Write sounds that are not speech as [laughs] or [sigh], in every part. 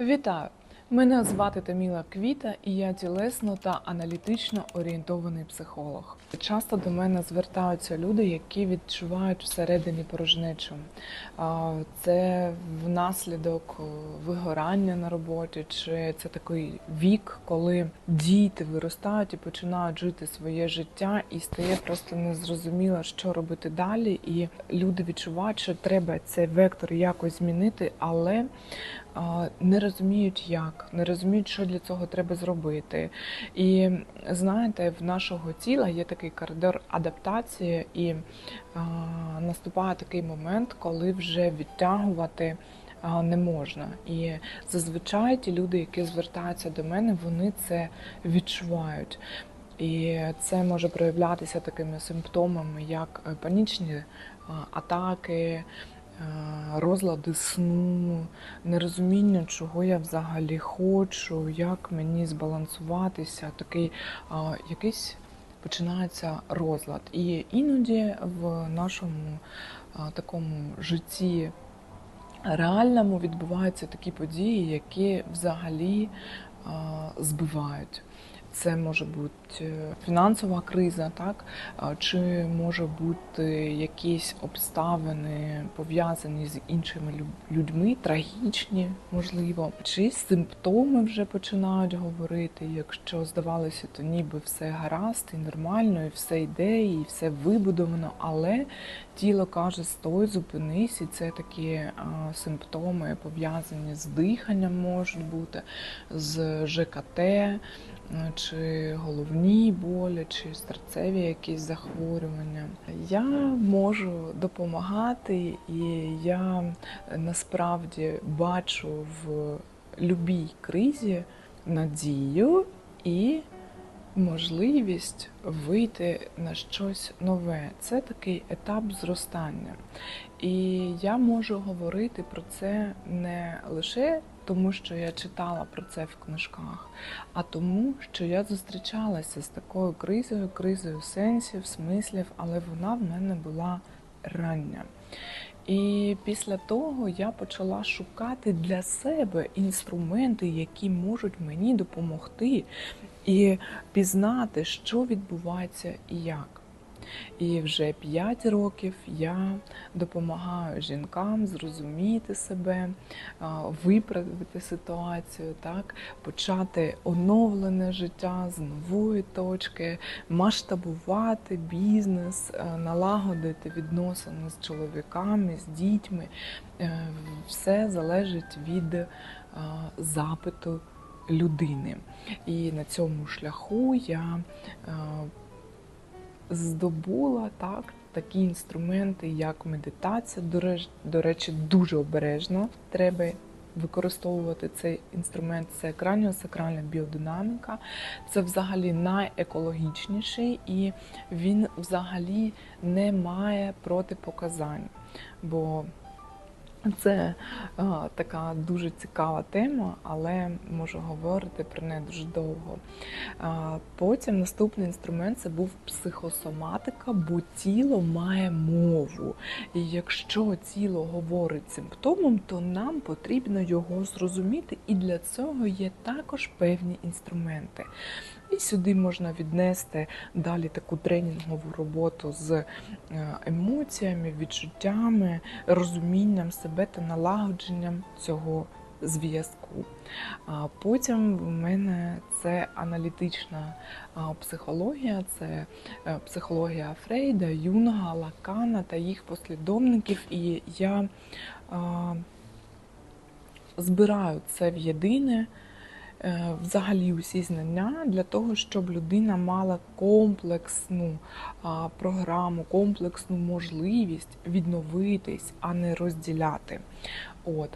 Вітаю! Мене звати Таміла Квіта, і я тілесно та аналітично орієнтований психолог. Часто до мене звертаються люди, які відчувають всередині порожнечу. Це внаслідок вигорання на роботі, чи це такий вік, коли діти виростають і починають жити своє життя, і стає просто незрозуміло, що робити далі. І люди відчувають, що треба цей вектор якось змінити, але не розуміють, як, не розуміють, що для цього треба зробити. І знаєте, в нашого тіла є такий коридор адаптації, і наступає такий момент, коли вже відтягувати. Не можна, і зазвичай ті люди, які звертаються до мене, вони це відчувають. І це може проявлятися такими симптомами, як е, панічні атаки, розлади сну, нерозуміння, чого я взагалі хочу, як мені збалансуватися, такий а, якийсь починається розлад. І іноді в нашому а, такому житті реальному відбуваються такі події, які взагалі а, збивають. Це може бути фінансова криза, так? Чи може бути якісь обставини пов'язані з іншими людьми, трагічні, можливо, чи симптоми вже починають говорити, якщо здавалося, то ніби все гаразд і нормально, і все йде, і все вибудовано, але тіло каже: стой, зупинись, і це такі а, симптоми пов'язані з диханням, можуть бути, з ЖКТ чи головні болі, чи серцеві якісь захворювання. Я можу допомагати, і я насправді бачу в любій кризі надію і можливість вийти на щось нове. Це такий етап зростання. І я можу говорити про це не лише тому, що я читала про це в книжках, а тому, що я зустрічалася з такою кризою, кризою сенсів, смислів, але вона в мене була рання. І після того я почала шукати для себе інструменти, які можуть мені допомогти і пізнати, що відбувається і як. І вже 5 років я допомагаю жінкам зрозуміти себе, виправити ситуацію, так, почати оновлене життя з нової точки, масштабувати бізнес, е, налагодити відносини з чоловіками, з дітьми. Е, Все залежить від е, запиту людини. І на цьому шляху я здобула так, такі інструменти, як медитація. До речі, дуже обережно треба використовувати цей інструмент. Це краніосакральна біодинаміка. Це взагалі найекологічніший і він взагалі не має протипоказань. Бо це а, така дуже цікава тема, але можу говорити про неї дуже довго. А, потім наступний інструмент це був психосоматика, бо тіло має мову. І якщо тіло говорить симптомом, то нам потрібно його зрозуміти, і для цього є також певні інструменти. І сюди можна віднести далі таку тренінгову роботу з е, емоціями, відчуттями, розумінням себе та налагодженням цього зв'язку. Потім в мене це аналітична психологія, це е, психологія Фрейда, Юнга, Лакана та їх послідовників. І я збираю це в єдине взагалі усі знання для того, щоб людина мала комплексну програму, комплексну можливість відновитись, а не розділяти. От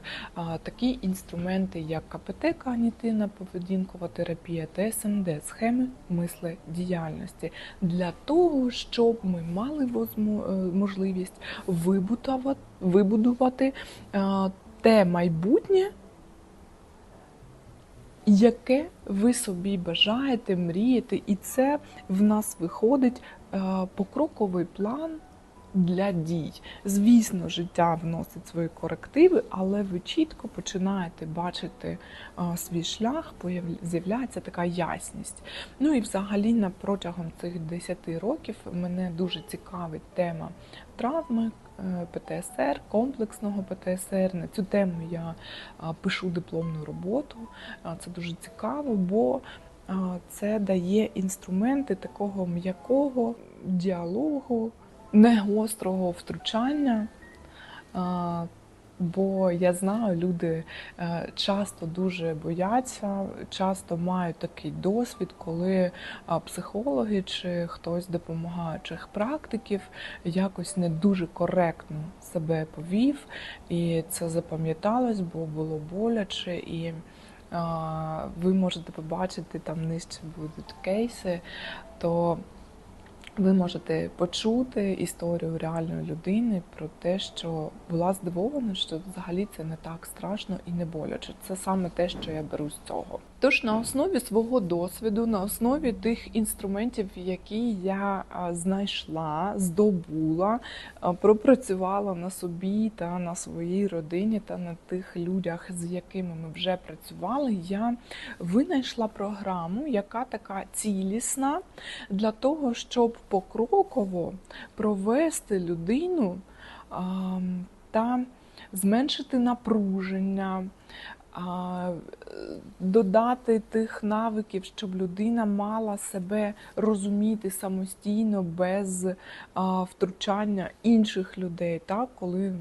такі інструменти, як КПТ, когнітивна поведінкова терапія та СМД, схеми мисли діяльності, для того, щоб ми мали е, можливість вибудувати те майбутнє, яке ви собі бажаєте, мрієте, і це в нас виходить е, покроковий план для дій. Звісно, життя вносить свої корективи, але ви чітко починаєте бачити а, свій шлях, з'являється така ясність. Ну і взагалі на протягом цих 10 років мене дуже цікавить тема травми. ПТСР, комплексного ПТСР. На цю тему я пишу дипломну роботу. Це дуже цікаво, бо це дає інструменти такого м'якого діалогу, не гострого втручання. Бо я знаю, люди е, часто дуже бояться, часто мають такий досвід, коли психологи чи хтось допомагаючих практиків якось не дуже коректно себе повів, і це запам'яталось, бо було боляче. І ви можете побачити там нижче будуть кейси, то ви можете почути історію реальної людини про те, що була здивована, що взагалі це не так страшно і не боляче. Це саме те, що я беру з цього. Тож на основі свого досвіду, на основі тих інструментів, які я знайшла, здобула, пропрацювала на собі та на своїй родині та на тих людях, з якими ми вже працювали, я винайшла програму, яка така цілісна для того, щоб покроково провести людину та зменшити напруження, додати тих навиків, щоб людина мала себе розуміти самостійно без втручання інших людей. Так? Коли,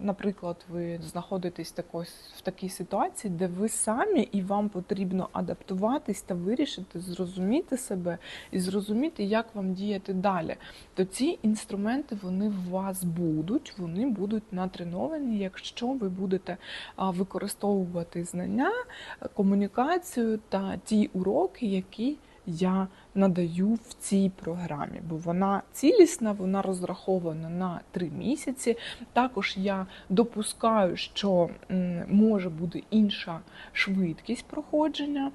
наприклад, ви знаходитесь в такій ситуації, де ви самі і вам потрібно адаптуватись та вирішити, зрозуміти себе і зрозуміти, як вам діяти далі, то ці інструменти вони в вас будуть, вони будуть натреновані, якщо ви будете використовувати знання, комунікацію та ті уроки, які я надаю в цій програмі, бо вона цілісна, вона розрахована на три місяці. Також я допускаю, що може бути інша швидкість проходження.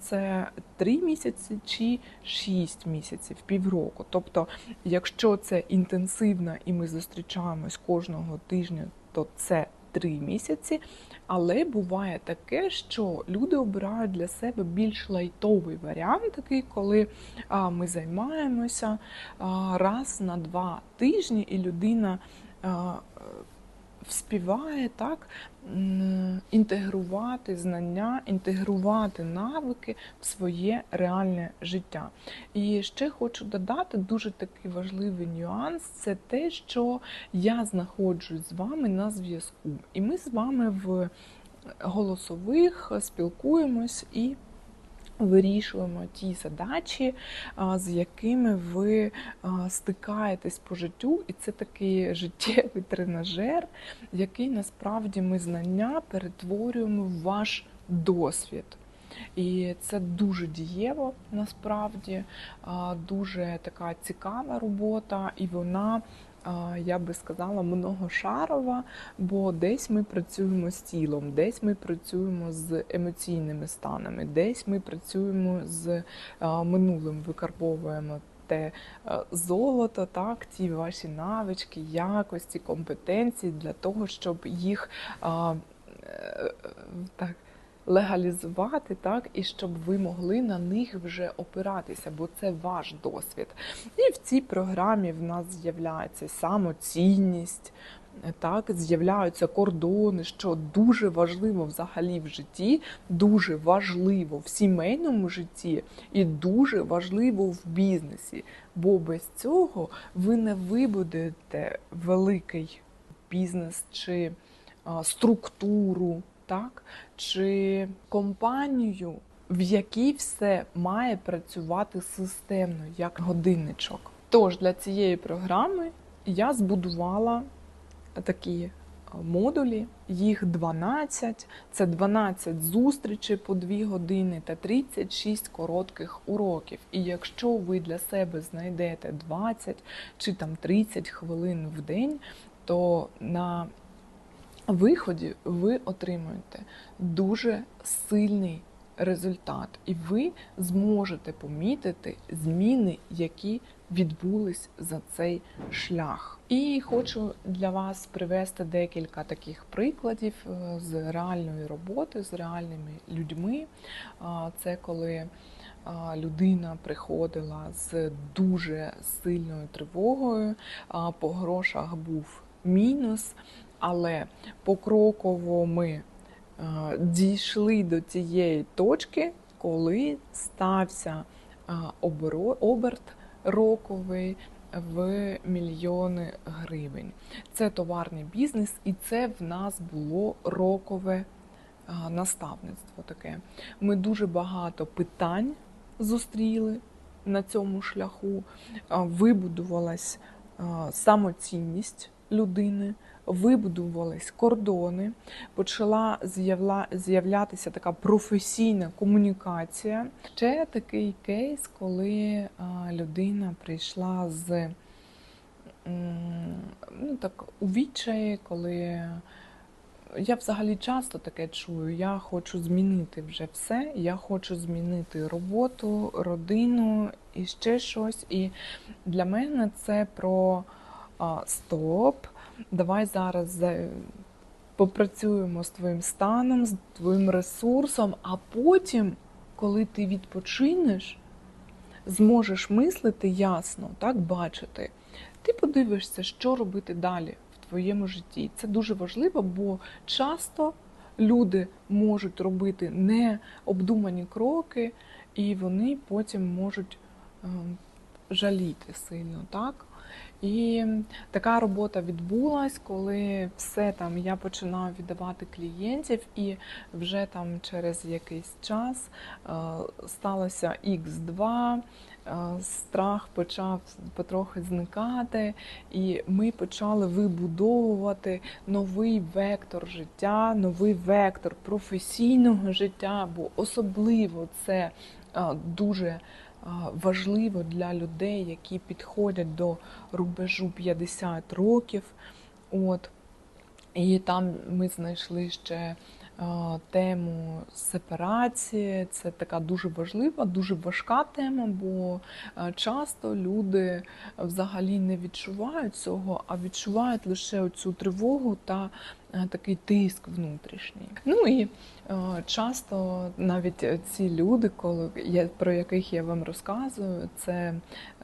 Це три місяці чи шість місяців, півроку. Тобто, якщо це інтенсивно і ми зустрічаємось кожного тижня, то це три місяці. Але буває таке, що люди обирають для себе більш лайтовий варіант, такий, коли ми займаємося раз на два тижні, і людина вспіває так інтегрувати знання, інтегрувати навики в своє реальне життя. І ще хочу додати дуже такий важливий нюанс: це те, що я знаходжусь з вами на зв'язку, і ми з вами в голосових спілкуємось і. Вирішуємо ті задачі, з якими ви стикаєтесь по життю, і це такий [laughs] життєвий тренажер, який насправді ми знання перетворюємо в ваш досвід. І це дуже дієво насправді, дуже така цікава робота, і вона, я би сказала, многошарова, бо десь ми працюємо з тілом, десь ми працюємо з емоційними станами, десь ми працюємо з минулим, викарбовуємо. Те е, золото, так, ті ваші навички, якості, компетенції для того, щоб їх а, е, так легалізувати, так, і щоб ви могли на них вже опиратися, бо це ваш досвід. І в цій програмі в нас з'являється самоцінність. Так, з'являються кордони, що дуже важливо взагалі в житті, дуже важливо в сімейному житті і дуже важливо в бізнесі. Бо без цього ви не вибудете великий бізнес чи структуру, так, чи компанію, в якій все має працювати системно, як годинничок. Тож для цієї програми я збудувала такі модулі, їх 12. Це 12 зустрічей по 2 години та 36 коротких уроків. І якщо ви для себе знайдете 20 чи там 30 хвилин в день, то на виході ви отримуєте дуже сильний результат, і ви зможете помітити зміни, які відбулись за цей шлях. І хочу для вас привести декілька таких прикладів е, з реальної роботи, з реальними людьми. Це коли людина приходила з дуже сильною тривогою, по грошах був мінус, але покроково ми е, дійшли до тієї точки, коли стався е, оберт роковий в мільйони гривень. Це товарний бізнес, і це в нас було рокове наставництво таке. Ми дуже багато питань зустріли на цьому шляху. Вибудувалась самоцінність людини, вибудувались кордони, почала з'являтися така професійна комунікація. Ще такий кейс, коли людина прийшла з ну, так, у відчаї, коли я взагалі часто таке чую. Я хочу змінити вже все. Я хочу змінити роботу, родину і ще щось. І для мене це про стоп. Давай зараз попрацюємо з твоїм станом, з твоїм ресурсом, а потім, коли ти відпочинеш, зможеш мислити ясно, так бачити. Ти подивишся, що робити далі в твоєму житті. Це дуже важливо, бо часто люди можуть робити необдумані кроки, і вони потім можуть ем, жаліти сильно, так? І така робота відбулась, коли все там я починаю віддавати клієнтів, і вже там через якийсь час е, сталося X2, е, страх почав потрохи зникати, і ми почали вибудовувати новий вектор життя, новий вектор професійного життя, бо особливо це е, дуже важливо для людей, які підходять до рубежу 50 років. От. І там ми знайшли ще тему сепарації. Це така дуже важлива, дуже важка тема, бо часто люди взагалі не відчувають цього, а відчувають лише цю тривогу та такий тиск внутрішній. Ну і е, часто навіть ці люди, коли я про яких я вам розказую, це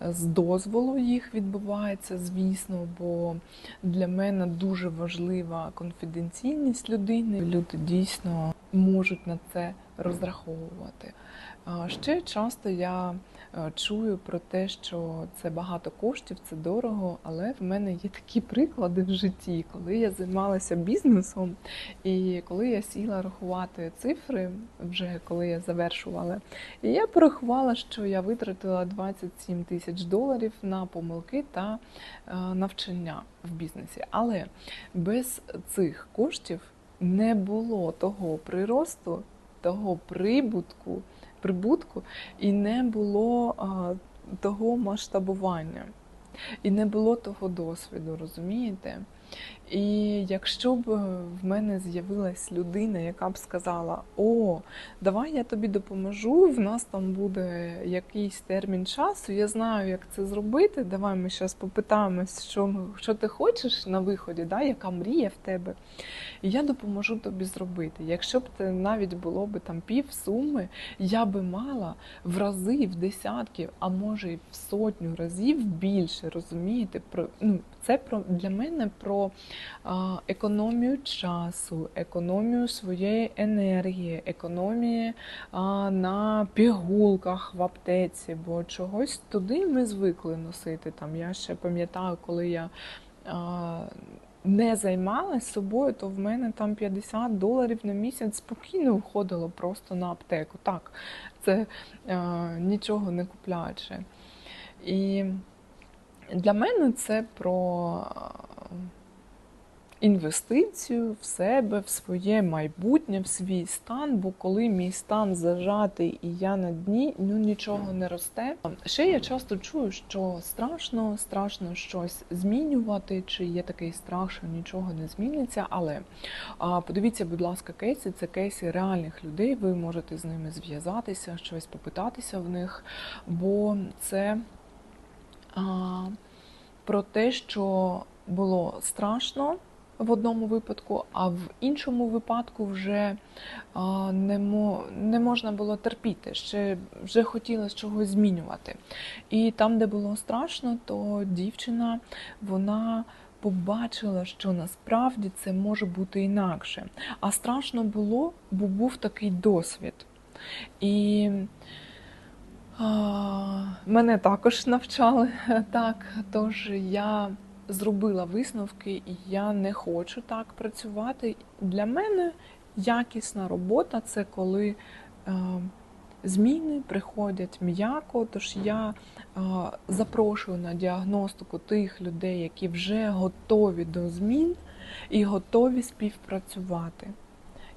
з дозволу їх відбувається, звісно, бо для мене дуже важлива конфіденційність людини. Люди дійсно можуть на це розраховувати. Ще часто я е, чую про те, що це багато коштів, це дорого, але в мене є такі приклади в житті, коли я займалася бізнесом, і коли я сіла рахувати цифри, вже коли я завершувала, і я порахувала, що я витратила 27 тисяч доларів на помилки та е, навчання в бізнесі. Але без цих коштів не було того приросту, того прибутку, прибутку, і не було того масштабування, і не було того досвіду, розумієте? І якщо б в мене з'явилась людина, яка б сказала: О, давай я тобі допоможу, в нас там буде якийсь термін часу, я знаю, як це зробити. Давай ми зараз попитаємось, що, що ти хочеш на виході, да, яка мрія в тебе. І я допоможу тобі зробити. Якщо б це навіть було б там пів суми, я би мала в рази, в десятки, а може й в сотню разів більше, розумієте? Про, ну, це про, для мене про а, економію часу, економію своєї енергії, економії а, на пігулках в аптеці, бо чогось туди ми звикли носити. Там я ще пам'ятаю, коли я. А, не займалась собою, то в мене там 50 доларів на місяць спокійно входило просто на аптеку. Так, це е, нічого не купляючи. І для мене це про е, інвестицію в себе, в своє майбутнє, в свій стан. Бо коли мій стан зажатий і я на дні, ну нічого не росте. Ще я часто чую, що страшно, страшно щось змінювати, чи є такий страх, що нічого не зміниться. Але подивіться, будь ласка, кейси це кейси реальних людей. Ви можете з ними зв'язатися, щось попитатися в них, бо це про те, що було страшно в одному випадку, а в іншому випадку вже не, не можна було терпіти, ще вже хотілося чогось змінювати. І там, де було страшно, то дівчина вона побачила, що насправді це може бути інакше. А страшно було, бо був такий досвід. І мене також навчали [laughs] так, тож я зробила висновки, і я не хочу так працювати. Для мене якісна робота це коли е, зміни приходять м'яко. Тож я е, запрошую на діагностику тих людей, які вже готові до змін і готові співпрацювати.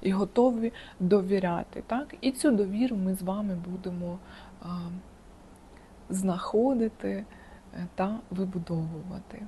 І готові довіряти. Так? І цю довіру ми з вами будемо знаходити е, та вибудовувати.